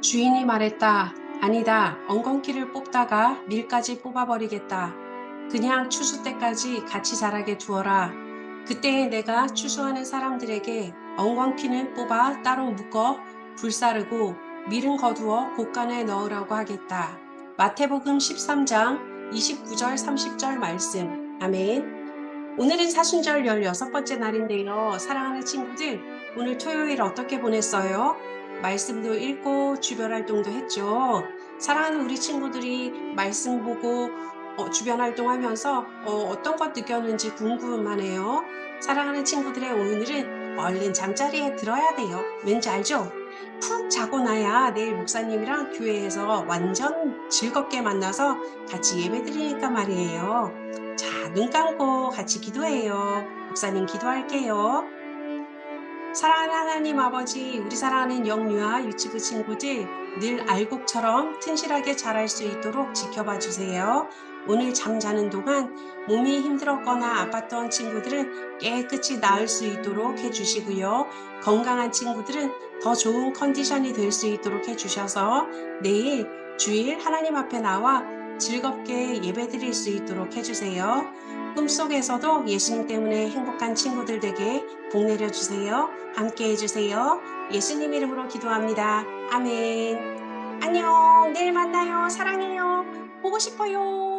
주인이 말했다. 아니다. 엉겅퀴를 뽑다가 밀까지 뽑아버리겠다. 그냥 추수 때까지 같이 자라게 두어라. 그때 내가 추수하는 사람들에게 엉겅퀴는 뽑아 따로 묶어 불사르고 밀은 거두어 곳간에 넣으라고 하겠다. 마태복음 13장 29절 30절 말씀. 아멘. 오늘은 사순절 16번째 날인데요. 사랑하는 친구들, 오늘 토요일 어떻게 보냈어요? 말씀도 읽고 주변 활동도 했죠. 사랑하는 우리 친구들이 말씀 보고 어, 주변 활동하면서 어, 떤 것 느꼈는지 궁금하네요. 사랑하는 친구들의 오늘은 얼른 잠자리에 들어야 돼요. 왠지 알죠? 푹 자고 나야 내일 목사님이랑 교회에서 완전 즐겁게 만나서 같이 예배 드리니까 말이에요. 자, 눈 감고 같이 기도해요. 목사님 기도할게요. 사랑하는 하나님 아버지, 우리 사랑하는 영유아 유치부 친구들 늘 알곡처럼 튼실하게 자랄 수 있도록 지켜봐 주세요. 오늘 잠자는 동안 몸이 힘들었거나 아팠던 친구들은 깨끗이 나을 수 있도록 해주시고요. 건강한 친구들은 더 좋은 컨디션이 될 수 있도록 해주셔서 내일 주일 하나님 앞에 나와 즐겁게 예배 드릴 수 있도록 해주세요. 꿈속에서도 예수님 때문에 행복한 친구들 되게 복 내려주세요. 함께 해주세요. 예수님 이름으로 기도합니다. 아멘. 안녕. 내일 만나요. 사랑해요. 보고 싶어요.